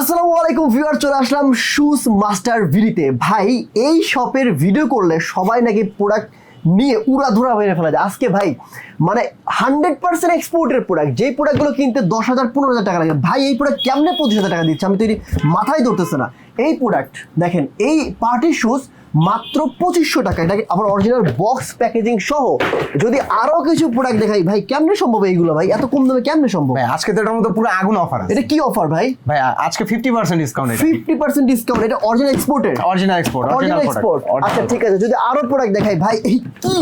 আসসালামু আলাইকুম ভিউয়ার চলে আসলাম শুজ মাস্টার ভিডিতে। ভাই, এই শপের ভিডিও করলে সবাই নাকি প্রোডাক্ট নিয়ে উড়াধুরা মেরে ফেলা যায়। আজকে ভাই মানে হান্ড্রেড পার্সেন্ট এক্সপোর্টের প্রোডাক্ট যেই প্রোডাক্টগুলো কিনতে দশ হাজার, পনেরো হাজার টাকা লাগে, ভাই, এই প্রোডাক্ট কেমনে পঁচিশ হাজার টাকা দিচ্ছে? আমি তো মাথায় ধরতেছে না। এই প্রোডাক্ট দেখেন, এই পার্টি শুজ মাত্র পঁচিশশো টাকা। এটা আবার অরিজিনাল বক্স প্যাকেজিং সহ? যদি আরও কিছু প্রোডাক্ট দেখাই ভাই কেমনে সম্ভব এইগুলো ভাই? এত কম দামে কেমনে সম্ভব? ভাই আজকে তো এটার মধ্যে পুরো আগুন অফার আছে। এটা কি অফার ভাই? ভাই আজকে fifty percent discount fifty percent discount এটা অরিজিনাল এক্সপোর্টের original export original original export আচ্ছা ঠিক আছে যদি আরও প্রোডাক্ট দেখাই ভাই এই কি?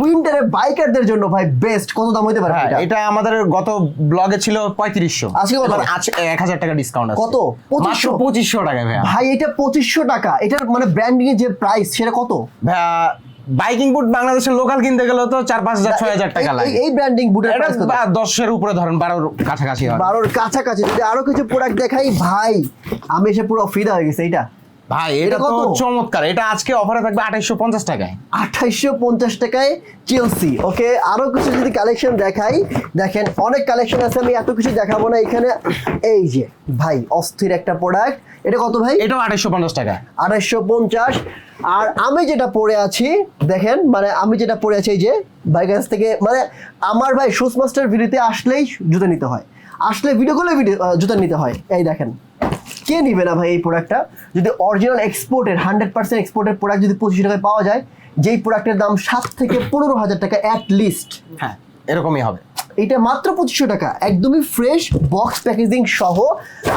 উইন্টারে বাইকারদের জন্য ভাই বেস্ট কত দাম হইতে পারে হ্যাঁ এটা? এটা আমাদের গত ব্লগে ছিল পঁয়ত্রিশশো। আজকে কত? আজকে এক হাজার টাকা ডিসকাউন্ট আছে। কত? 2500 পঁচিশশো টাকা ভাইয়া। ভাই এটা পঁচিশশো টাকা। এটার মানে ব্র্যান্ডিং এর যে প্রাইস সেটা কত? বাইকিং বুট বাংলাদেশের লোকাল কিনতে গেলে তো চার পাঁচ হাজার ছয় হাজার টাকা লাগে। এই ব্র্যান্ডিং বুটের এটা দশের উপরে ধরেন বারোর কাছাকাছি বারোর কাছাকাছি। যদি আরও কিছু প্রোডাক্ট দেখাই ভাই আমি এসে পুরো ফিদা হয়ে গেছে এইটা। ভাই এটা তো? চমৎকার। এটা আজকে অফারে থাকবে আঠাইশো পঞ্চাশ টাকায়। আঠাইশশো পঞ্চাশ টাকায় চেলসি ওকে আরও কিছু যদি কালেকশন দেখাই দেখেন অনেক কালেকশন আছে আমি এত কিছু দেখাবো না এখানে। এই যে ভাই অস্থির একটা প্রোডাক্ট এটা কত ভাই? এটাও আঠাইশো পঞ্চাশ টাকা আড়াইশো পঞ্চাশ। আর আমি যেটা পরে আছি দেখেন মানে আমি যেটা পরে আছি এই যে ভাই কাছ থেকে মানে আমার ভাই শুজ মাস্টার ভিডিওতে আসলেই জুতো নিতে হয়। আসলে ভিডিও করলে ভিডিও জুতো নিতে হয়। এই দেখেন। কে নিবে না ভাই এই প্রোডাক্টটা যদি অরিজিনাল এক্সপোর্টের হান্ড্রেড পার্সেন্ট এক্সপোর্টের প্রোডাক্ট যদি পঁচিশ টাকায় পাওয়া যায়, যেই প্রোডাক্টের দাম সাত থেকে পনেরো হাজার টাকা অ্যাট লিস্ট হ্যাঁ এরকমই হবে। এটা মাত্র পঁচিশশো টাকা। একদমই ফ্রেশ বক্স প্যাকেজিং সহ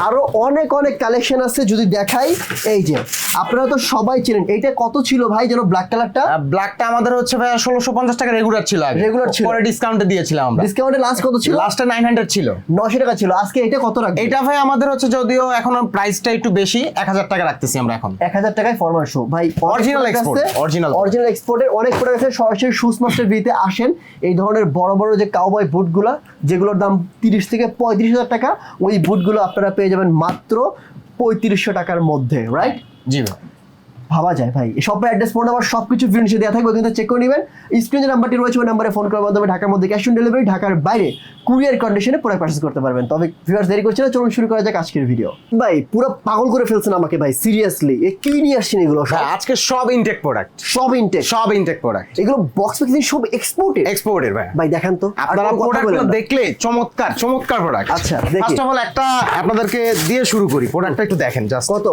আরও অনেক অনেক কালেকশন আছে যদি দেখাই। এই যে আপনারা তো সবাই চেনেন। এইটা কত ছিল ভাই যেন ব্ল্যাক কালারটা ব্ল্যাকটা আমাদের হচ্ছে ভাই ষোলোশো পঞ্চাশ টাকা রেগুলার ছিল রেগুলার ছিল। পরে ডিসকাউন্টে দিয়েছিলাম আমরা। ডিসকাউন্টে লাস্ট কত ছিল? লাস্টে নাইন হান্ড্রেড ছিল। নশো টাকা ছিল। আজকে এটা কত রাখবে এটা ভাই আমাদের হচ্ছে যদিও এখন প্রাইসটা একটু বেশি এক হাজার টাকা রাখতেছি আমরা এখন। এক হাজার টাকায় ফরমাল শো ভাই অরিজিনাল export, original। অরিজিনাল এক্সপোর্টের অনেক প্রোডাক্ট আছে। সরাসরি শুজ মাস্টার ভিতে আসেন। এই ধরনের বড় বড় যে কাউবয় বুটগুলো যেগুলোর দাম তিরিশ থেকে পঁয়ত্রিশ হাজার টাকা, ওই বুটগুলো আপনারা পেয়ে যাবেন মাত্র পঁয়ত্রিশশো টাকার মধ্যে রাইট জি ভাই। ভাবা যায় ভাই। শপের অ্যাড্রেস ফোন নাম্বার সব কিছু নিচে দেওয়া থাকবে ওখানে চেক করে নেবেন। স্ক্রিনে যে নাম্বারটি রয়েছে ওই নাম্বারে ফোন করার মাধ্যমে ঢাকার মধ্যে ক্যাশ অন ডেলিভারি ঢাকার বাইরে কুরিয়ার কন্ডিশনে প্রোডাক্ট পার্চেস করতে পারবেন। তবে ভিউয়ার্স দেরি করছে না চলুন শুরু করা যাক আজকের ভিডিও ভাই পুরো পাগল করে ফেলছেন আমাকে ভাই সিরিয়াসলি এ কি নিয়ে আসছেন এগুলো সব? ভাই, আজকে সব ইনটেক প্রোডাক্ট সব ইনটেক সব ইনটেক প্রোডাক্ট এগুলো বক্স প্যাকেজিং সব এক্সপোর্টেড এক্সপোর্টের ভাই। ভাই দেখেন তো। আপনারা প্রোডাক্টগুলো দেখলে চমৎকার চমৎকার প্রোডাক্ট আচ্ছা। ফার্স্ট অফ অল একটা আপনাদেরকে দিয়ে শুরু করি। প্রোডাক্টটা একটু দেখেন জাস্ট কত?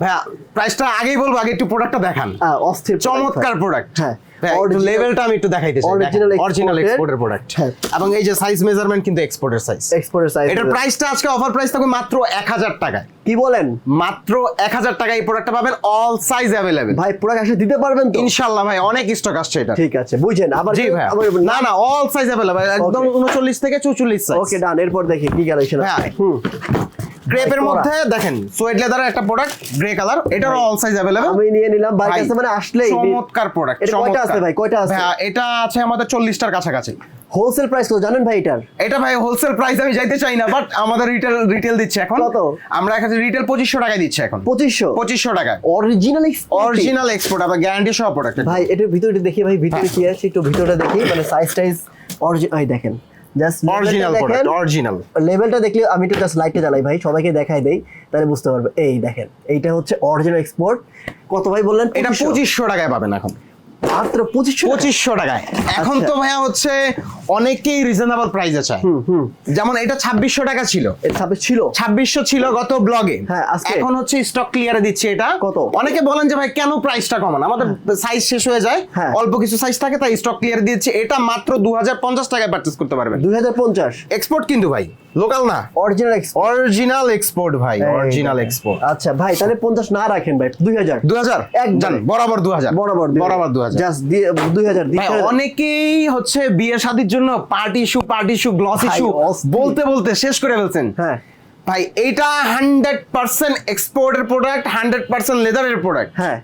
ভাইয়া প্রাইসটা আগেই বলব আগে একটু প্রোডাক্টটা দেখান। অস্থির চমৎকার প্রোডাক্ট হ্যাঁ লেভেলটা আমি একটু দেখাইতে Original অরিজিনাল এক্সপোর্টের প্রোডাক্ট হ্যাঁ। এবং এই যে সাইজ মেজারমেন্ট কিন্তু এক্সপোর্টের সাইজ এক্সপোর্টের সাইজ এটার প্রাইসটা আজকে অফার প্রাইস থাকবে মাত্র এক হাজার টাকায়। কি বলেন? মাত্র এক হাজার টাকায় এই প্রোডাক্টটা পাবেন অল সাইজ অ্যাভেলেবেল ভাই প্রোডাক্ট আসলে দিতে পারবেন তো? ইনশাল্লাহ ভাই অনেক স্টক আসছে এটা। ঠিক আছে বুঝেন আবার জি ভাই। না না অল সাইজ অ্যাভেলেবেল একদম উনচল্লিশ থেকে চৌচল্লিশ সাইজ ওকে ডান এরপর দেখি কি কালেকশন হ্যাঁ। হুম। গ্রেপের মধ্যে দেখেন সোয়েট লেদারের একটা প্রোডাক্ট গ্রে কালার এটারও অল সাইজ অ্যাভেলেবেল আমি নিয়ে নিলাম আছে মানে আসলেই। চমৎকার প্রোডাক্ট এটা কয়টা আছে ভাই কয়টা আছে? এটা আছে আমাদের চল্লিশটার কাছাকাছি। হোলসেল প্রাইস তো জানেন ভাই এটার? এটা ভাই হোলসেল প্রাইস আমি যাইতে চাই না বাট আমাদের রিটেল রিটেল দিচ্ছে এখন। কত? আমরা এখানে রিটেল পঁচিশশো টাকায় দিচ্ছে এখন। পঁচিশশো? পঁচিশশো টাকা অরিজিনাল অরিজিনাল এক্সপোর্ট আবার গ্যারান্টি সহ প্রোডাক্ট ভাই এটার ভিতরে দেখি ভাই ভিতরে হ্যাঁ। কি আছে? একটু ভিতরটা দেখি মানে সাইজ টাইজ অরিজিনাল দেখেন জাস্ট অরিজিনাল প্রোডাক্ট অরিজিনাল লেভেলটা দেখলে আমি একটু জাস্ট লাইটটা জ্বালাই ভাই সবাইকে দেখাই দেই তাহলে বুঝতে পারবে। এই দেখেন এইটা হচ্ছে অরিজিনাল এক্সপোর্ট কত ভাই বললেন? এটা 2500? পঁচিশশো টাকায় পাবেন এখন। মাত্র পঁচিশশো পঁচিশশো টাকায়। এখন আচ্ছা। তো ভাইয়া হচ্ছে অনেকেই রিজনেবল প্রাইসে চায়। যেমন এটা ছাব্বিশশো টাকা ছিল। ছাব্বিশ ছিল। ছাব্বিশশো ছিল গত ব্লগে হ্যাঁ? এখন হচ্ছে স্টক ক্লিয়ারে দিচ্ছে এটা। কত? অনেকে বলেন যে ভাই কেন প্রাইসটা কমান? আমাদের সাইজ শেষ হয়ে যায়। হ্যাঁ। অল্প কিছু সাইজ থাকে তাই স্টক ক্লিয়ারে দিচ্ছে। এটা মাত্র দু হাজার পঞ্চাশ টাকায় পারচেস করতে পারবেন। দুই হাজার পঞ্চাশ? এক্সপোর্ট কিন্তু ভাই লোকাল না। অরিজিনাল অরিজিনাল এক্সপোর্ট ভাই অরিজিনাল এক্সপোর্ট আচ্ছা ভাই তাহলে পঞ্চাশ না রাখেন ভাই দুই হাজার। দু হাজার? একদম। বরাবর দু হাজার। বরাবর বরাবর দু হাজার। জাস্ট দুই হাজার অনেকেই হচ্ছে বিয়ে শাদির জন্য party issue party issue gloss issue বলতে বলতে শেষ করে ফেলছেন। হ্যাঁ। ভাই এটা হান্ড্রেড পার্সেন্ট এক্সপোর্টের প্রোডাক্ট হান্ড্রেড পার্সেন্ট লেদারের প্রোডাক্ট হ্যাঁ।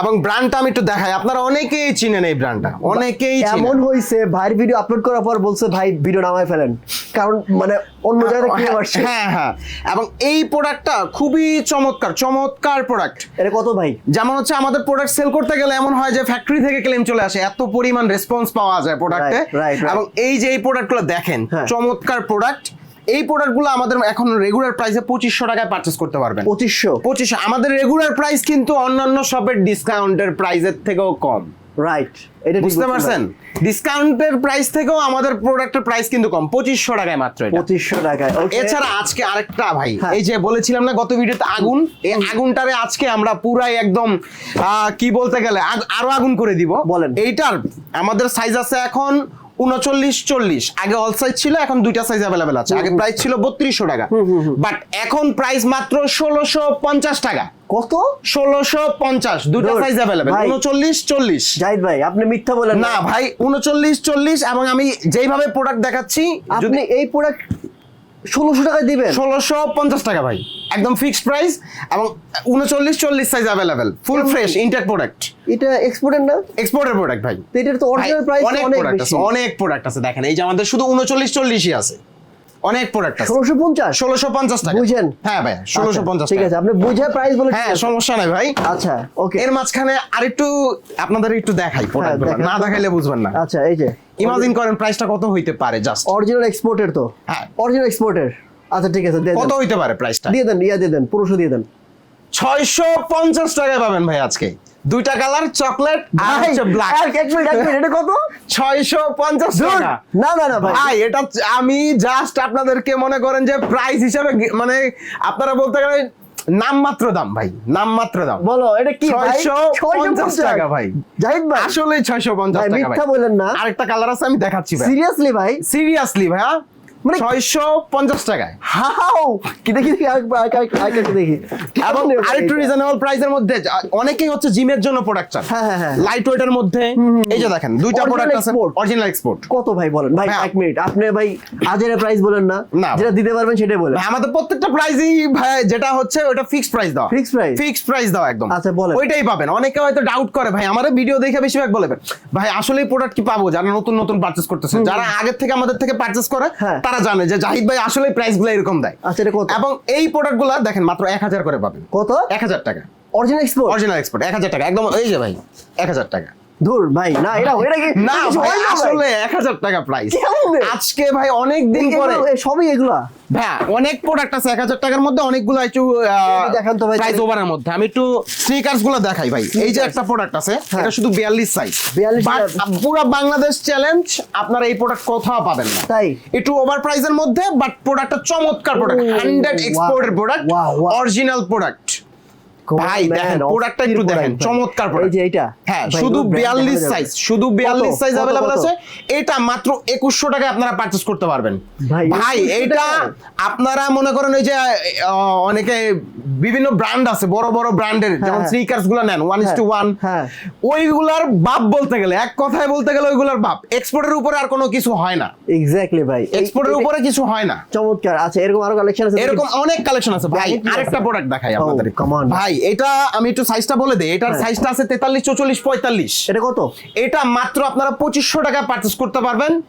এবং ব্র্যান্ডটা আমি একটু দেখাই। আপনারা অনেকেই চিনেন এই ব্র্যান্ডটা অনেকেই এমন হয়েছে ভাইয়ের ভিডিও আপলোড করার পর বলছে ভাই ভিডিও নামায় ফেলেন। কারণ মানে অন্য জায়গায় কিনে আসছে। হ্যাঁ হ্যাঁ। এবং এই প্রোডাক্টটা খুবই চমৎকার চমৎকার প্রোডাক্ট এটা কত ভাই? যেমন হচ্ছে আমাদের প্রোডাক্ট সেল করতে গেলে এমন হয় যে ফ্যাক্টরি থেকে ক্লেম চলে আসে। এত পরিমাণ রেসপন্স পাওয়া যায় প্রোডাক্টে. এবং এই যে এই প্রোডাক্টগুলো দেখেন হ্যাঁ। চমৎকার প্রোডাক্ট এই প্রোডাক্টগুলো আমাদের এখন রেগুলার প্রাইসে পঁচিশশো টাকায় পারচেস করতে পারবেন। পঁচিশশো? পঁচিশশো। আমাদের রেগুলার প্রাইস কিন্তু অন্যান্য শপের ডিসকাউন্টের প্রাইসের থেকেও কম। রাইট এটা বুঝতে পারছেন? ডিসকাউন্টের প্রাইস থেকেও আমাদের প্রোডাক্টের প্রাইস কিন্তু কম। পঁচিশশো টাকায় মাত্র পঁচিশশো টাকায় এছাড়া আজকে আরেকটা ভাই হ্যাঁ। এই যে বলেছিলাম না গত ভিডিওতে আগুন? এই আগুনটারে আজকে আমরা পুরাই একদম কি বলতে গেলে আরও আগুন করে দিব। বলেন। এইটার আমাদের সাইজ আছে এখন উনচল্লিশ চল্লিশ। আগে অল সাইজ ছিল এখন দুইটা সাইজ অ্যাভেলেবেল আছে। আগে প্রাইস ছিল বত্রিশশো টাকা। বাট এখন প্রাইস মাত্র ষোলোশো পঞ্চাশ টাকা। কত? ষোলোশো পঞ্চাশ দুটো সাইজ অ্যাভেলেবেল। উনচল্লিশ চল্লিশ। জাহিদ ভাই আপনি মিথ্যা বলেন না। ভাই উনচল্লিশ চল্লিশ এবং আমি যেইভাবে প্রোডাক্ট দেখাচ্ছি যদি আপনি এই প্রোডাক্ট ষোলোশো টাকায় দিবেন? ষোলোশো পঞ্চাশ টাকা ভাই। একদম ফিক্সড প্রাইস এবং উনচল্লিশ চল্লিশ size available full fresh intake product এটা এক্সপোর্টের না? এক্সপোর্টের প্রোডাক্ট ভাই। তো এটার তো অরিজিনাল প্রাইস অনেক অনেক প্রোডাক্ট আছে অনেক প্রোডাক্ট আছে দেখেন এই যে আমাদের শুধু উনচল্লিশ চল্লিশই আছে। অনেক প্রোডাক্ট আছে। ষোলোশো পঞ্চাশ? ষোলোশো পঞ্চাশ টাকা। বুঝেন? হ্যাঁ ভাই ষোলোশো আচ্ছা, পঞ্চাশ ঠিক আছে আপনি বুঝে প্রাইস বলে হ্যাঁ সমস্যা নাই ভাই। আচ্ছা ওকে এর মাঝখানে আরেকটু আপনাদের একটু দেখাই প্রোডাক্ট না দেখাইলে বুঝবেন না। আচ্ছা এই যে। ইমাজিন করেন প্রাইসটা কত হইতে পারে জাস্ট অরিজিনাল এক্সপোর্টের তো? হ্যাঁ। অরিজিনাল এক্সপোর্টের আচ্ছা ঠিক আছে কত হইতে পারে প্রাইসটা দিয়ে দেন ইয়া দিয়ে দেন পুরোশো দিয়ে দেন। ছয়শো পঞ্চাশ টাকায় পাবেন ভাই আজকে। দুইটা কালার চকলেট আর হচ্ছে ব্ল্যাক এক মিনিট এক মিনিট এটা কত? ছয়শো পঞ্চাশ টাকা। না না না ভাই। ভাই এটা আমি জাস্ট আপনাদেরকে মনে করেন যে প্রাইস হিসাবে মানে আপনারা বলতে গেলে নামমাত্র দাম ভাই নামমাত্র দাম। বলো এটা কি ভাই? 650 টাকা ভাই। জাহিদ ভাই। আসলে ছয়শো পঞ্চাশ ভাই, মিথ্যা ভাই। বললেন না। আরেকটা কালার আছে আমি দেখাচ্ছি ভাই। সিরিয়াসলি ভাই? সিরিয়াসলি ভাইয়া মানে- ছয়শো পঞ্চাশ টাকায়। হাও কি দেখি দেখি আরেক দেখি। এবং আরেকটু রিজনেবল প্রাইসের মধ্যে অনেকেই হচ্ছে জিমের জন্য প্রোডাক্ট চান। হ্যাঁ, হ্যাঁ, হ্যাঁ। লাইট ওয়েটের মধ্যে। এই যে দেখেন দুইটা প্রোডাক্ট আছে অরিজিনাল এক্সপোর্ট কত ভাই বলেন? ভাই এক মিনিট আপনি ভাই আজের প্রাইস বলেন না। যেটা দিতে পারবেন সেটাই বলেন। আমাদের প্রত্যেকটা প্রাইসই ভাই যেটা হচ্ছে ওটা ফিক্সড প্রাইস দাও Fixed price? ফিক্সড প্রাইস দাও একদম। আচ্ছা, বলেন। ওইটাই পাবেন। অনেকে হয়তো ডাউট করে ভাই আমাদের ভিডিও দেখে বেশিরভাগ বলে ভাই আসলে প্রোডাক্ট কি পাবো? যারা নতুন নতুন পারচেজ করতেছে। যারা আগের থেকে আমাদের থেকে পারচেজ করে হ্যাঁ। তারা জানে যে জাহিদ ভাই আসলে প্রাইসগুলো এরকম দেয়। আচ্ছা এটা কত? এবং এই প্রোডাক্টগুলা দেখেন মাত্র এক হাজার করে পাবেন। কত? এক হাজার টাকা। অরিজিনাল এক্সপোর্ট অরিজিনাল এক্সপোর্ট এক হাজার টাকা একদম এই যে ভাই এক হাজার টাকা। ধুর ভাই না এটা এটা কি না ভাই ভাই? আসলে এক হাজার টাকা প্রাইস আজকে ভাই অনেক দিন পরে। সবই এগুলা? হ্যাঁ অনেক প্রোডাক্ট আছে এক হাজার টাকার মধ্যে অনেকগুলো একটু দেখান তো ভাই। প্রাইস ওভারের মধ্যে। আমি একটু স্নিকার্সগুলো দেখাই ভাই। এই যে একটা প্রোডাক্ট আছে হ্যাঁ। এটা শুধু বিয়াল্লিশ সাইজ 42 পুরো বাংলাদেশ চ্যালেঞ্জ আপনারা এই প্রোডাক্ট কোথাও পাবেন না। তাই? একটু ওভার প্রাইসের মধ্যে বাট প্রোডাক্টটা চমৎকার প্রোডাক্ট Oh, হান্ড্রেড wow, এক্সপোর্টের প্রোডাক্ট. অরিজিনাল প্রোডাক্ট ভাই দেখেন প্রোডাক্টটা একটু দেখেন। চমৎকার এই যে এইটা হ্যাঁ শুধু এগুলো brand বিয়াল্লিশ দেখা যাবে। সাইজ শুধু বিয়াল্লিশ সাইজ কত, অ্যাভেলেবল কত? আছে এটা মাত্র একুশশো টাকায় আপনারা পারচেস করতে পারবেন। ভাই, 2100 এটা আপনারা মনে করেন ওই যে অনেকে বিভিন্ন ব্র্যান্ড আছে বড় বড় ব্র্যান্ডের যেমন হ্যাঁ। স্নিকার্সগুলো নেন ওয়ান ইস টু ওয়ান হ্যাঁ। ওইগুলার বাপ বলতে গেলে এক কথায় বলতে গেলে ওইগুলার বাপ। এক্সপোর্টের উপরে আর কোনো কিছু হয় না। এক্স্যাক্টলি ভাই। এক্সপোর্টের উপরে কিছু হয় না। চমৎকার। আচ্ছা এরকম আরও কালেকশন আছে এরকম অনেক কালেকশন আছে ভাই। আরেকটা প্রোডাক্ট দেখাই Oh, আপনাদের come ভাই এটা আমি একটু সাইজটা বলে দেই। এটার হ্যাঁ। সাইজটা আছে তেতাল্লিশ চৌচল্লিশ পঁয়তাল্লিশ। এটা কত? এটা মাত্র আপনারা পঁচিশশো টাকা পারচেস করতে পারবেন।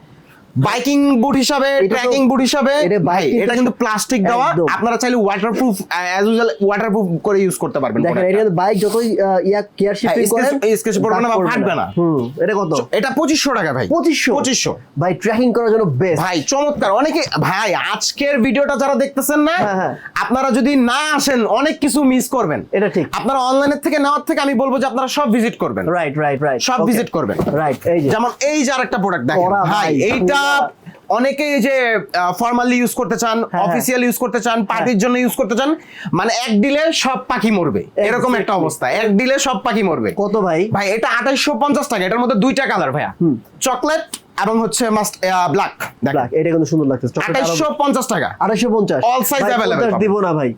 বাইকিং বুট হিসাবে ট্রেকিং বুট হিসাবে। এটা ভাই এটা কিন্তু প্লাস্টিক দেওয়া। আপনারা চাইলে ওয়াটারপ্রুফ অ্যাজ ইউজুয়াল ওয়াটারপ্রুফ করে ইউজ করতে পারবেন দেখেন এটা বাইক যতই ইয়া কেয়ার শিফটিং করেন sketch পড়বে না বা ফাটবে না। হুম এটা কত? এটা পঁচিশশো টাকা ভাই। পঁচিশশো? পঁচিশশো। ভাই ট্র্যাকিং করার জন্য বেস্ট ভাই চমৎকার। অনেকে ভাই আজকের ভিডিওটা যারা দেখতেছেন না হ্যাঁ, হ্যাঁ। আপনারা যদি না আসেন অনেক কিছু মিস করবেন। এটা ঠিক। আপনারা অনলাইনের থেকে নেওয়ার থেকে আমি বলব যে আপনারা সব ভিজিট করবেন। রাইট রাইট রাইট সব ভিজিট করবেন। রাইট এই যে। যেমন এই যে আরেকটা প্রোডাক্ট দেখেন। ভাই, এইটা পুরা। অনেকে এই যে ফর্মালি ইউজ করতে চান হ্যাঁ। অফিসিয়াল ইউজ করতে চান পার্টির জন্য ইউজ করতে চান মানে এক ডিলে সব পাখি মরবে। এরকম একটা অবস্থা। এক ডিলে সব পাখি মরবে। কত ভাই? ভাই এটা আঠাইশো পঞ্চাশ টাকা। এটার মধ্যে দুইটা কালার ভাইয়া। চকলেট এবং হচ্ছে মাস্ট ব্ল্যাক ব্ল্যাক এটা কিন্তু সুন্দর লাগছে আঠাইশো পঞ্চাশ টাকা। আড়াইশো পঞ্চাশ। All size available দিব না ভাই।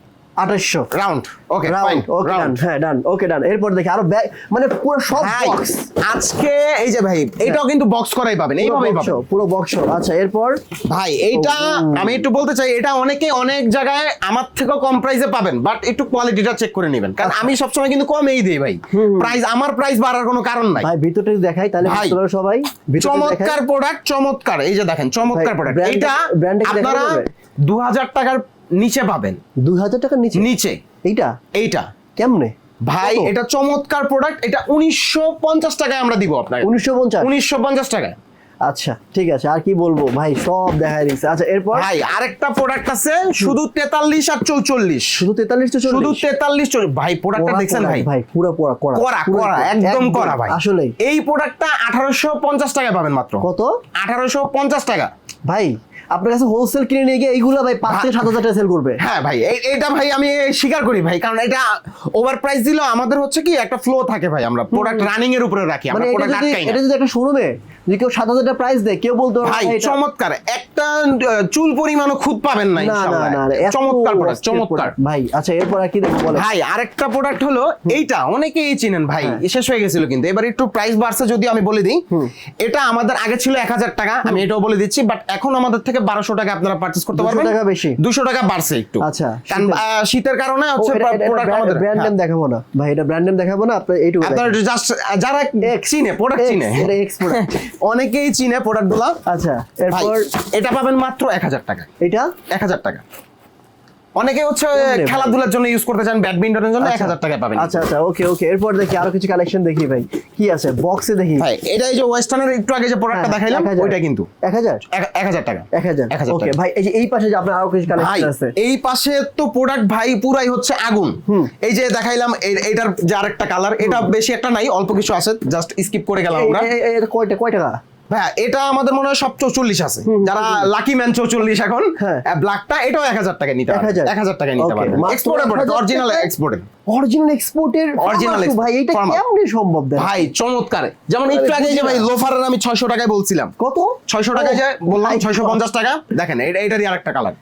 আঠাইশো রাউন্ড ওকে ফাইন ওকে ডান হ্যাঁ ডান ওকে ডান এরপর দেখি আরও মানে পুরো সব বক্স আজকে এই যে ভাই এটাও কিন্তু বক্স করাই পাবেন এইভাবেই পাবেন। পুরো বক্স আচ্ছা এরপর? ভাই এইটা আমি একটু বলতে চাই এটা অনেকে অনেক জায়গায় আমার থেকেও কম প্রাইসে পাবেন বাট একটু কোয়ালিটিটা চেক করে নেবেন। কারণ আমি সবসময় কিন্তু কমেই দিই ভাই। প্রাইস আমার প্রাইস বাড়ার কোনো কারণ নাই। ভাই ভিতরটা দেখাই তাহলে বুঝতে সবাই। চমৎকার প্রোডাক্ট চমৎকার এই যে দেখেন চমৎকার প্রোডাক্ট brand- এইটা brand এ কি দেখানো আপনারা যাবে? দু হাজার টাকার নিচে পাবেন। দুই হাজার টাকার নিচে? নিচে। এইটা? এইটা। কেমনে? ভাই এটা চমৎকার প্রোডাক্ট এটা উনিশশো পঞ্চাশ টাকায় আমরা দিব আপনাকে। উনিশশো পঞ্চাশ? উনিশশো পঞ্চাশ টাকায়। আচ্ছা ঠিক আছে আর কি বলব? ভাই সব দেখা দিচ্ছে আচ্ছা এরপর? ভাই আরেকটা প্রোডাক্ট আছে শুধু তেতাল্লিশ আর চৌচল্লিশ। শুধু তেতাল্লিশ তো শুধু চল্লিশ তেতাল্লিশ ভাই প্রোডাক্টটা দেখছেন ভাই? ভাই পুরো পড়া করা করা করা একদম করা ভাই। আসলে এই প্রোডাক্টটা আঠারোশো পঞ্চাশ টাকা পাবেন মাত্র। কত? আঠারোশো পঞ্চাশ টাকা। ভাই আপনার কাছে হোলসেল কিনে নিয়ে গিয়ে এইগুলো ভাই পাঁচ থেকে সাত হাজার টাকা সেল করবে। হ্যাঁ ভাই এটা ভাই আমি স্বীকার করি ভাই কারণ এটা ওভার প্রাইস দিলেও আমাদের হচ্ছে কি একটা ফ্লো থাকে ভাই আমরা প্রোডাক্ট রানিং এর উপরে রাখি আমরা মানে প্রোডাক্ট যদি আটকাই এটা যদি একটা শোরুমে যদি কেউ সাত হাজার টাকা প্রাইস দেয় কেউ বলতো ভাই চমৎকার একটা চুল পরিমাণও খুদ পাবেন না না না ইনশাআল্লাহ। না না, চমৎকার প্রোডাক্ট চমৎকার। ভাই আচ্ছা এরপর আর কি দেখব ভাই আরেকটা প্রোডাক্ট হলো এইটা অনেকেই চিনেন ভাই হ্যাঁ। শেষ হয়ে গেছিল কিন্তু। এবার একটু প্রাইস বাড়ছে যদি আমি বলে দিই। এটা আমাদের আগে ছিল এক হাজার টাকা আমি এটাও বলে দিচ্ছি বাট এখন আমাদের থেকে বারোশো টাকা আপনারা পার্চেস করতে 200 পারবেন। টাকা বেশি? দুশো টাকা বাড়ছে একটু। আচ্ছা, কারণ শীতের- কারণে হচ্ছে প্রোডাক্ট আমাদের ব্র্যান্ড। নেম দেখাবো না। ভাই এটা ব্র্যান্ড নেম দেখাবো না আপনি এইটুকু আপনারা জাস্ট যারা চিনে প্রোডাক্ট চিনে। এটা। অনেকেই চিনে প্রোডাক্টগুলা। আচ্ছা এরপর এটা পাবেন মাত্র এক হাজার টাকা। এটা? এক হাজার টাকা। অনেকে হচ্ছে খেলাধুলার জন্য ইউজ করতে চান ব্যাডমিন্টনের জন্য এক হাজার টাকা পাবেন। আচ্ছা আচ্ছা ওকে ওকে এরপর দেখি আরও কিছু কালেকশন দেখি ভাই। কি আছে? বক্সে দেখি। ভাই এটা এই যে ওয়েস্টার্নের একটু আগে যে প্রোডাক্টটা হ্যাঁ, দেখাইলাম ওইটা কিন্তু। এক হাজার? এক- এক হাজার টাকা। এক হাজার। এক হাজার ওকে ভাই এই যে এই পাশে যে আপনার আরও কিছু কালেকশন আছে। এই পাশে তো প্রোডাক্ট ভাই পুরাই হচ্ছে আগুন। এই যে দেখাইলাম এইটার যে আরেকটা কালার এটা বেশি একটা নাই অল্প কিছু আছে জাস্ট স্কিপ করে গেলাম আমরা। এটা কয়টা কয় টাকা ভাই এটা আমাদের মনে হয় সব চৌচল্লিশ আছে। যারা লাকি ম্যান চৌচল্লিশ এখন হ্যাঁ। ব্ল্যাকটা এটাও এক হাজার টাকা নিতে 1000 এক হাজার টাকা নিতে মাত্র এক্সপোর্টের প্রোডাক্ট অরিজিনাল? এক্সপোর্টের অরিজিনাল এক্সপোর্টের অরিজিনাল ভাই এটা কেমনে সম্ভব ভাই চমৎকার। যেমন একটু আগে যে ভাই লোফারের আমি ছয়শো টাকায় বলছিলাম। কত? ছয়শো টাকায় যে বললাম ভাই, ছয়শো পঞ্চাশ টাকা। দেখেন এটা এটারই আরেকটা কালার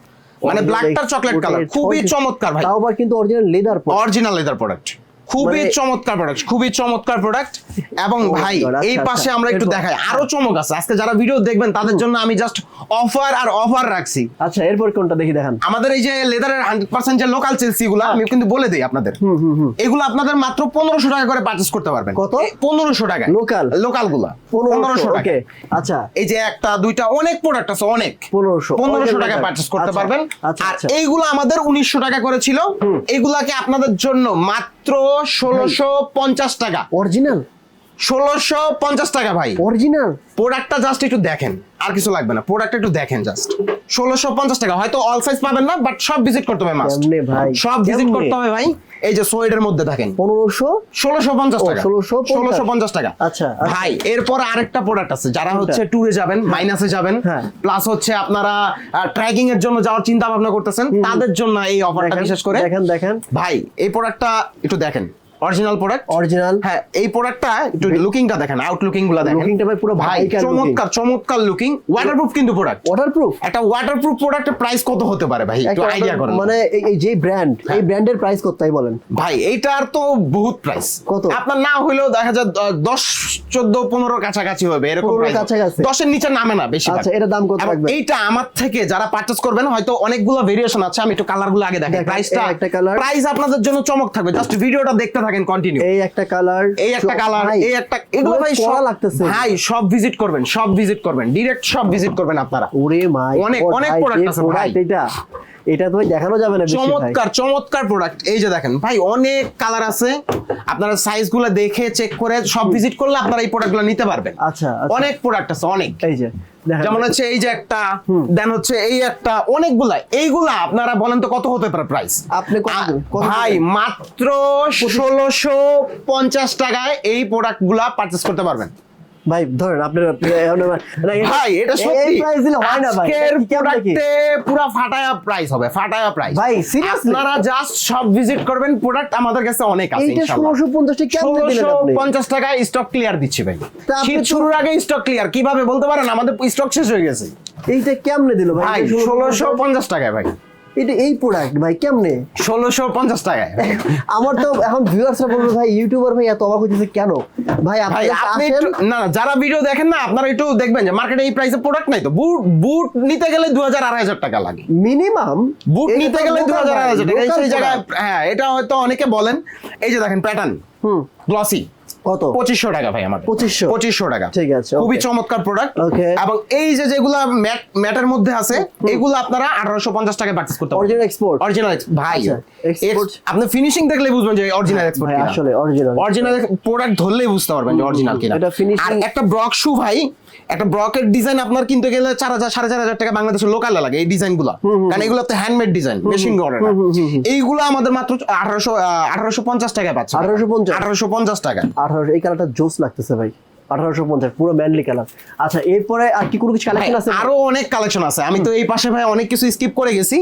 মানে ব্ল্যাকটার চকলেট কালার খুবই চমৎকার ভাই। তাও আবার কিন্তু original leather original leather product খুবই মানে- চমৎকার প্রোডাক্ট খুবই চমৎকার প্রোডাক্ট এবং ভাই এই আচ্ছা, পাশে আচ্ছা, আমরা একটু দেখাই। আরও চমক আছে। আজকে যারা ভিডিও দেখবেন তাদের জন্য আমি জাস্ট অফার আর অফার রাখছি। আচ্ছা এরপর কোনটা দেখি দেখান? আমাদের এই যে লেদারের হান্ড্রেড পার্সেন্ট যে লোকাল চেলসি গুলো আমি কিন্তু বলে দিই আপনাদের। এগুলো আপনাদের মাত্র পনেরোশো টাকা করে পার্চেস করতে পারবেন। কত? পনেরোশো টাকা Local? লোকালগুলা পনেরোশো টাকা আচ্ছা। এই যে একটা দুইটা অনেক প্রোডাক্ট আছে অনেক। 1500 পনেরোশো Original টাকা। পার্চেস করতে আচ্ছা, পারবেন। আচ্ছা, আর। এইগুলো আমাদের উনিশশো টাকা করে ছিল এইগুলাকে আপনাদের জন্য মাত্র ষোলোশো পঞ্চাশ টাকা। অরিজিনাল ষোলোশো পঞ্চাশ টাকা ভাই। অরিজিনাল প্রোডাক্টটা জাস্ট একটু দেখেন আর কিছু লাগবে না। প্রোডাক্ট একটু দেখেন জাস্ট ষোলোশো পঞ্চাশ টাকা। হয়তো অল সাইজ পাবেন না বাট সব ভিজিট করতে হবে মাস্ট? সব ভিজিট করতে হবে ভাই। এই যে সোয়েডের মধ্যে থাকেন। পনেরোশো? ষোলোশো পঞ্চাশ টাকা। ষোলোশো ষোলোশো পঞ্চাশ টাকা। আচ্ছা, আচ্ছা। ভাই এরপর আরেকটা প্রোডাক্ট আছে যারা হচ্ছে ট্যুরে যাবেন মাইনাসে যাবেন হ্যাঁ। প্লাস হচ্ছে আপনারা ট্রেকিং এর জন্য যাওয়ার চিন্তা ভাবনা করতেছেন তাদের জন্য এই অফারটা বিশেষ করে। দেখেন দেখেন। ভাই এই প্রোডাক্টটা একটু দেখেন। অরিজিনাল প্রোডাক্ট অরিজিনাল হ্যাঁ এই প্রোডাক্টটা একটু লুকিংটা দেখেন আউট লুকিংগুলা দেখেন Looking টা ভাই পুরো ভাই চমৎকার চমৎকার লুকিং ওয়াটারপ্রুফ কিন্তু প্রোডাক্ট ওয়াটারপ্রুফ একটা ওয়াটারপ্রুফ প্রোডাক্টের প্রাইস কত হতে পারে ভাই? একটু আইডিয়া করেন। মানে এই- যে ব্র্যান্ড এই ব্র্যান্ডের প্রাইস কত তাই বলেন? ভাই এইটার তো বহুত প্রাইস কত? আপনার না হইলেও দেখা যায় দ- দশ চোদ্দ পনেরো কাছাকাছি হবে এরকম 15 হবে। কাছাকাছি। দশের নিচে নামে না বেশি আচ্ছা, এটার দাম কত থাকবে? এইটা আমার থেকে যারা পারচেস করবেন হয়তো অনেকগুলো ভেরিয়েশন আছে আমি একটু কালারগুলো আগে দেখেন, প্রাইসটা একটা। প্রাইস আপনাদের জন্য চমক থাকবে। জাস্ট ভিডিওটা দেখতে থাকেন কন্টিনিউ এই একটা কালার এই একটা কালার এই একটা এগুলো ভাই সব লাগতেছে। ভাই সব ভিজিট করবেন সব ভিজিট করবেন ডিরেক্ট সব ভিজিট করবেন আপনারা। ওরে মাই অনেক- অনেক প্রোডাক্ট আছে ভাই। এটা এটা তো দেখানো যাবে না চমৎকার চমৎকার প্রোডাক্ট এই যে দেখেন ভাই অনেক কালার আছে। আপনারা সাইজগুলো দেখে চেক করে সব ভিজিট করলে আপনারা এই প্রোডাক্টগুলো নিতে পারবেন। আচ্ছা, আচ্ছা। অনেক প্রোডাক্ট আছে অনেক। এই যে যেমন হচ্ছে এই যে একটা দেন হচ্ছে এই একটা অনেকগুলা। এইগুলা আপনারা বলেন তো কত হতে পারে প্রাইস আপনি ভাই মাত্র ষোলোশো পঞ্চাশ টাকায় এই প্রোডাক্টগুলা পারচেস করতে পারবেন। ভাই ধরেন আপনার ভাই এটা সত্যি। প্রাইস দিলে হয় না ভাই। আজকের এটা কি কেমন কি? প্রোডাক্টে পুরো ফাটায়া প্রাইস হবে ফাটায়া প্রাইস ভাই? আপনারা জাস্ট সব ভিজিট করবেন প্রোডাক্ট আমাদের কাছে অনেক আছে ইনশাআল্লাহ। কেমন দিলেন আপনি? স্টক ক্লিয়ার দিচ্ছি ভাই। শীত শুরুর আগে স্টক ক্লিয়ার কীভাবে বলতে পারেন? আমাদের স্টক শেষ হয়ে গেছে। এইটা কেমনে দিল ভাই? ভাই এটা ষোলোশো পঞ্চাশ টাকায় ভাই। এটা এই প্রোডাক্ট ভাই কেমনে? ষোলোশো পঞ্চাশ টাকায়। আমার তো এখন ভিউয়ার্সরা বলবে ভাই ইউটিউবার ভাই এত অবাক হইতেছে কেন? ভাই আপনি না যারা ভিডিও দেখেন না আপনারা একটু দেখবেন যে মার্কেটে এই প্রাইসে প্রোডাক্ট নাই তো। বুট বুট নিতে গেলে দু হাজার আড়াই হাজার টাকা লাগে। মিনিমাম বুট নিতে গেলে দু হাজার আড়াই হাজার টাকা। এই সেই জায়গায় হ্যাঁ এটা হয়তো অনেকে বলেন। এই যে দেখেন প্যাটার্ন হুম। গ্লসি কত? পঁচিশশো টাকা ভাই আমার পঁচিশশো? পঁচিশশো টাকা। ঠিক আছে, খুবই চমৎকার প্রোডাক্ট. এবং এই যে যেগুলা ম্যাট ম্যাটের মধ্যে আছে এগুলো আপনারা আঠারোশো পঞ্চাশ টাকায় পার্চেস করতে পারেন অরিজিনাল এক্সপোর্ট অরিজিনাল ভাই আপনি ফিনিশিং দেখলে বুঝবেন যে অরিজিনাল এক্সপোর্ট আসলে অরিজিনাল অরিজিনাল প্রোডাক্ট ধরলেই বুঝতে পারবেন যে অরিজিনাল কিনা। আর একটা ব্রক শু ভাই একটা ব্রকের ডিজাইন আপনার কিনতে গেলে চার হাজার সাড়ে চার হাজার টাকা বাংলাদেশের লোকাল লাগে এই ডিজাইনগুলো কারণ এগুলো তো হ্যান্ডমেড ডিজাইন মেশিন গড়ে এইগুলো আমাদের মাত্র আঠারোশো আঠারোশো পঞ্চাশ টাকায় পাচ্ছে। 1850 আঠারোশো পঞ্চাশ টাকা আঠারোশো এই কালারটা জোস লাগতেছে ভাই। আঠারোশো পঞ্চাশ পুরো ম্যানলি কালার আচ্ছা এরপরে আর কি কোনো কিছু কালেকশন আছে? আরও অনেক কালেকশন আছে। আমি তো এই পাশে ভাই অনেক কিছু স্কিপ করে গেছি।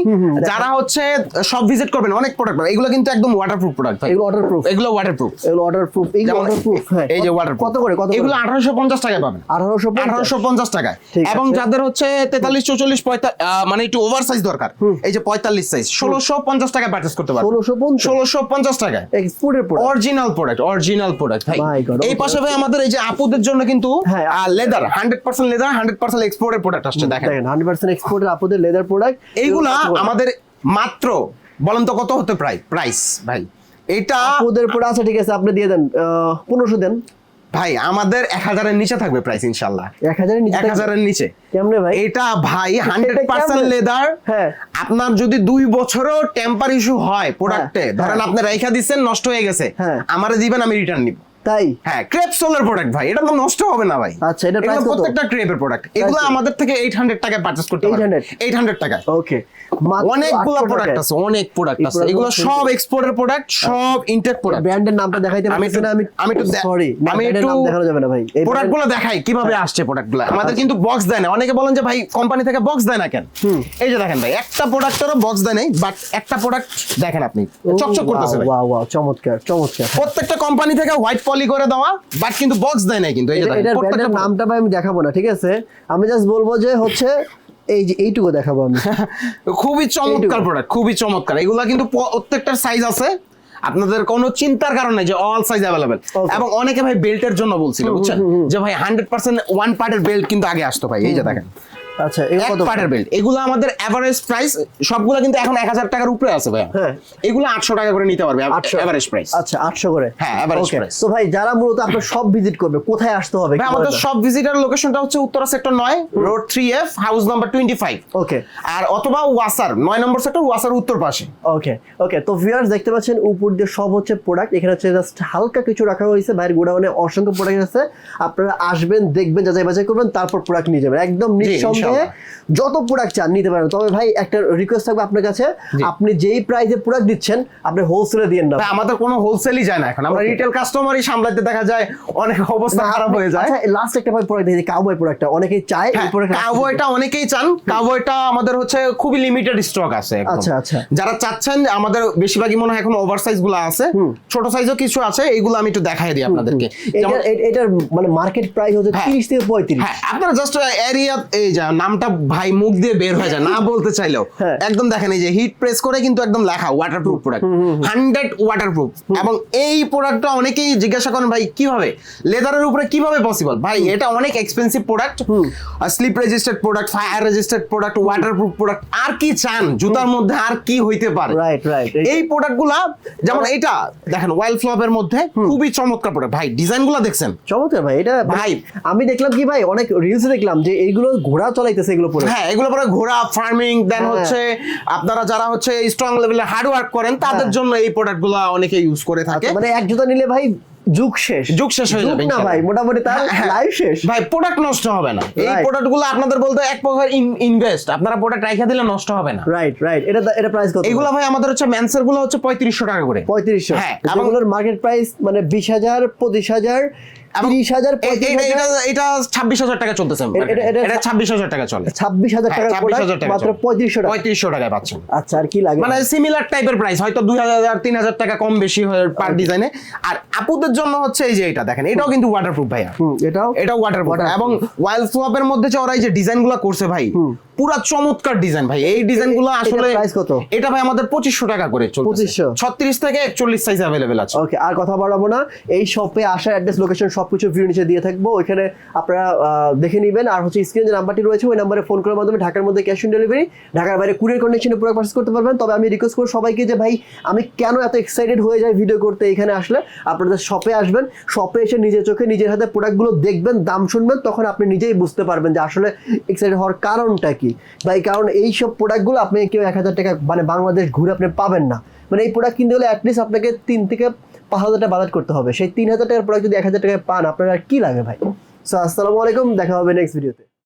যারা হচ্ছে সব ভিজিট করবেন অনেক প্রোডাক্ট এগুলো কিন্তু একদম ওয়াটারপ্রুফ প্রোডাক্ট ভাই। এগুলো অর্ডার প্রুফ এগুলো ওয়াটারপ্রুফ এগুলো অর্ডার প্রুফ এগুলো যেমন প্রুফ হ্যাঁ এই যে ওয়াটার কত করে কত এগুলো আঠারোশো পঞ্চাশ টাকা পাবেন। আঠারোশো আঠারোশো পঞ্চাশ টাকায়। এবং যাদের হচ্ছে তেতাল্লিশ চৌচল্লিশ মানে একটু ওভার সাইজ দরকার। এই যে পঁয়তাল্লিশ সাইজ ষোলোশো পঞ্চাশ টাকায় পার্চেস করতে পারবেন। ষোলোশো পঞ্চাশ। ষোলোশো পঞ্চাশ টাকায়। এক্সপোর্টের product original product original product ভাই। এই পাশে ভাই আমাদের এই যে আপুদের জন্য কিন্তু হ্যাঁ। Leather hundred percent leather hundred percent এক্সপোর্টের প্রোডাক্ট আসছে দেখেন। দেখেন হান্ড্রেড পার্সেন্ট এক্সপোর্টের আপনাদের লেদার প্রোডাক্ট এইগুলা আমাদের মাত্র বলেন তো কত হতে প্রায় প্রাইস ভাই। এটা আছে ঠিক আছে আপনি দিয়ে দেন পনেরোশো দেন। ভাই আমাদের এক হাজারের নিচে থাকবে প্রাইস ইনশাল্লাহ। এক হাজারের নিচে এক হাজারের নিচে। কেমনে ভাই? এটা ভাই হান্ড্রেড পার্সেন্ট লেদার হ্যাঁ। আপনার যদি দুই বছরও টেম্পার ইস্যু হয় প্রোডাক্টে হ্যাঁ, ধরেন হ্যাঁ। আপনি রেখা দিচ্ছেন নষ্ট হয়ে গেছে। হ্যাঁ। আমারে দিবেন আমি রিটার্ন নিব। তাই? হ্যাঁ ক্রেপ সোলার প্রোডাক্ট ভাই এটা তো নষ্ট হবে না ভাই। আচ্ছা, এগুলো price কত? প্রত্যেকটা ক্রেপের প্রোডাক্ট এগুলো আমাদের থেকে এইট হান্ড্রেড টাকায় পারচেস করতে পারবেন 800 এইট হান্ড্রেড টাকায়। ওকে অনেকগুলো প্রোডাক্ট আছে অনেক প্রোডাক্ট আছে। এগুলো সব এক্সপোর্টের প্রোডাক্ট সব ইনটেক প্রোডাক্ট ব্র্যান্ডের নামটা দেখাইতে পারছি না আমি আমি একটু সরি আমি একটু দেখানো যাবে না ভাই। এই প্রোডাক্ট দেখাই কীভাবে আসছে প্রোডাক্টগুলো আমাদের কিন্তু বক্স দেয় না। অনেকে বলেন যে ভাই কোম্পানি থেকে বক্স দেয় না কেন? এই যে দেখেন ভাই একটা প্রোডাক্টেরও বক্স দেয় নাই বাট একটা প্রোডাক্ট দেখেন আপনি। চকচক করতেছে ভাই। ওয়াও ওয়াও চমৎকার চমৎকার। প্রত্যেকটা কোম্পানি থেকে হোয়াইট পলি করে দেওয়া বাট কিন্তু বক্স দেয় নাই কিন্তু এই যে ব্র্যান্ডের নামটা আমি দেখাবো না ঠিক আছে? আমি জাস্ট বলব যে হচ্ছে এই যে এইটুকু দেখাবো আমি। খুবই চমৎকার প্রোডাক্ট খুবই চমৎকার। এগুলা কিন্তু প্রত্যেকটার সাইজ আছে। আপনাদের কোনো চিন্তার কারণ নেই যে অল সাইজ অ্যাভেলেবেল এবং অনেকে ভাই বেল্টের জন্য বলছিল বুঝছেন? যে ভাই হান্ড্রেড পার্সেন্ট ওয়ান পার্টের বেল্ট কিন্তু আগে আসতো ভাই এই যে দেখেন। আচ্ছা এই এক কত পার্টের বেল্ট এগুলো আমাদের এভারেজ প্রাইস সবগুলো কিন্তু এখন এক হাজার টাকার উপরে আছে ভাই হ্যাঁ। এগুলো আটশো টাকা করে নিতে পারবে এভারেজ প্রাইস আচ্ছা আটশো করে? হ্যাঁ, average Okay, তো ভাই যারা মূলত আপনার সব ভিজিট করবে কোথায় আসতে হবে আমাদের সব ভিজিটার লোকেশনটা হচ্ছে উত্তরা সেক্টর নয় road three F house number twenty five okay আর অথবা ওয়াসার নয় নম্বর সেক্টর ওয়াসার উত্তর পাশে। ওকে ওকে তো ভিউয়ার্স দেখতে পাচ্ছেন উপর দিয়ে সব হচ্ছে প্রোডাক্ট এখানে হচ্ছে জাস্ট হালকা কিছু রাখা হয়েছে। বাইরের গোডাউনে অসংখ্য প্রোডাক্ট আছে। আপনারা আসবেন দেখবেন যাচাই বাছাই করবেন তারপর প্রোডাক্ট নিয়ে যাবেন। একদম নিঃসন্দেহে যত প্রোডাক্ট চান নিতে পারেন তবে ভাই একটা রিকোয়েস্ট থাকবে আপনার কাছে। আপনি যেই প্রাইসে প্রোডাক্ট দিচ্ছেন আপনি হোলসেলে দিয়েন না আমাদের কোনো হোলসেলই যায় না এখন। আমরা রিটেল কাস্টমারই সামলাতে দেখা যায় অনেক অবস্থা খারাপ হয়ে যায়। লাস্ট একটা ভাই প্রোডাক্ট দেখি কাউবয় প্রোডাক্টটা অনেকেই চায় এই product টা- কাউবয়টা অনেকেই চান। কাউবয়টা আমাদের হচ্ছে খুবই লিমিটেড স্টক আছে একদম। আচ্ছা, আচ্ছা। যারা চাচ্ছেন আমাদের বেশিরভাগই মনে হয় এখন ওভার সাইজগুলো আছে। ছোট সাইজও কিছু আছে এইগুলো আমি একটু দেখাই দিই আপনাদেরকে। এটার যেমন- এটার মানে মার্কেট প্রাইস হচ্ছে হ্যাঁ। তিরিশ থেকে পঁয়ত্রিশ। হ্যাঁ আপনারা জাস্ট এরিয়া এই যা নামটা ভাই মুখ দিয়ে বের হয়ে যায় না বলতে চাইলেও। হ্যাঁ। একদম দেখেন এই যে হিট প্রেস করে কিন্তু একদম লেখা ওয়াটারপ্রুফ প্রোডাক্ট হান্ড্রেড ওয়াটারপ্রুফ এবং এই প্রোডাক্টটা অনেকেই জিজ্ঞাসা করেন ভাই কীভাবে? লেদারের উপরে কীভাবে পসিবল ভাই এটা অনেক expensive product slip registered product fire registered product waterproof product আর কি চান? জুতার মধ্যে আর কি হইতে পারে? রাইট রাইট এই প্রোডাক্টগুলা যেমন এটা দেখেন ওয়াইল ফ্লপের মধ্যে খুবই চমৎকার প্রোডাক্ট ভাই ডিজাইনগুলো দেখছেন? চমৎকার ভাই এটা ভাই। আমি দেখলাম কি ভাই অনেক রিলস দেখলাম যে এইগুলো ঘোড়া চলাইতেছে এগুলো পরে। হ্যাঁ এগুলো পরে ঘোড়া ফার্মিং দেন হ্যাঁ। হচ্ছে আপনারা যারা হচ্ছে স্ট্রং লেভেলে হার্ড ওয়ার্ক করেন তাদের হ্যাঁ। জন্য এই প্রোডাক্টগুলো অনেকে ইউজ করে থাকে। আচ্ছা, মানে এক জুতা নিলে ভাই যুগ শেষ। যুগ শেষ হয়ে যাবে না ভাই মোটামুটি তার হ্যাঁ। লাইফ শেষ। ভাই প্রোডাক্ট নষ্ট হবে না। এই আপনাদের বলতে এক প্রকার ইনভেস্ট আপনারা প্রোডাক্ট রেখে দিলে নষ্ট হবে না। রাইট রাইট এটা এটা প্রাইস কত? এগুলো ভাই আমাদের হচ্ছে ম্যানসারগুলো হচ্ছে পঁয়ত্রিশশো টাকা করে। পঁয়ত্রিশশো। হ্যাঁ, এবং- এগুলোর মার্কেট প্রাইস মানে বিশ হাজার পঁচিশ হাজার এবং তিরিশ হাজার এটা- হাজার এটা- এটা ছাব্বিশ হাজার টাকা চলতেছে এটা- এটা- এটা- এটা ছাব্বিশ হাজার টাকা চলে। ছাব্বিশ হাজার হ্যাঁ, টাকার 26,000 টাকা মাত্র পঁয়ত্রিশশো পঁয়ত্রিশশো টাকায় পাচ্ছেন। আচ্ছা আর কি লাগে? মানে সিমিলার টাইপের প্রাইস হয়তো দুই হাজার তিন হাজার টাকা কম বেশি হয় পার ডিজাইনে আর আপুদের জন্য হচ্ছে এই যে এটা দেখেন এটাও কিন্তু ওয়াটারপ্রুফ ভাইয়া। এটাও ওয়াটারপ্রুফ এবং ওয়াইল্ড ফ্লপের মধ্যে যে ওরা এই যে ডিজাইনগুলো করছে ভাই পুরা চমৎকার ডিজাইন ভাই। এই ডিজাইনগুলো আসলে কত? এটা ভাই আমাদের পঁচিশশো টাকা করে চলছে 2500 ছত্রিশ থেকে একচল্লিশ সাইজ অ্যাভেলেবেল আছে। ওকে আর কথা বাড়াবো না। এই শপে আসার অ্যাড্রেস লোকেশন সব কিছু ভিডিও নিচে দিয়ে থাকব। ওইখানে আপনারা দেখে নেবেন। আর হচ্ছে স্ক্রিনে যে নাম্বারটি রয়েছে, ওই নাম্বারে ফোন করার মাধ্যমে ঢাকার মধ্যে ক্যাশ অন ডেলিভারি ঢাকার বাইরে কুরিয়ার কন্ডিশনে পুরো পার্সেস করতে পারবেন। তবে আমি রিকোয়েস্ট করব সবাইকে যে, ভাই, আমি কেন এত এক্সাইটেড হয়ে যাই ভিডিও করতে এখানে আসলে? আপনাদের শপে আসবেন শপে এসে নিজের চোখে, নিজের হাতে প্রোডাক্টগুলো দেখবেন, দাম শুনবেন, তখন আপনি নিজেই বুঝতে পারবেন যে আসলে এক্সাইটেড হওয়ার কারণটা কি। ভাই কারণ এই সব প্রোডাক্টগুলো আপনি কেউ এক হাজার টাকা মানে বাংলাদেশ ঘুরে আপনি পাবেন না। মানে এই প্রোডাক্ট কিনতে হলে অ্যাটলিস্ট আপনাকে তিন থেকে পাঁচ হাজার টাকা বাজার করতে হবে। সেই তিন হাজার টাকার প্রোডাক্ট যদি এক হাজার টাকায় পান, আপনার আর কি লাগে ভাই? সো আসসালামু আলাইকুম, দেখা হবে নেক্সট ভিডিওতে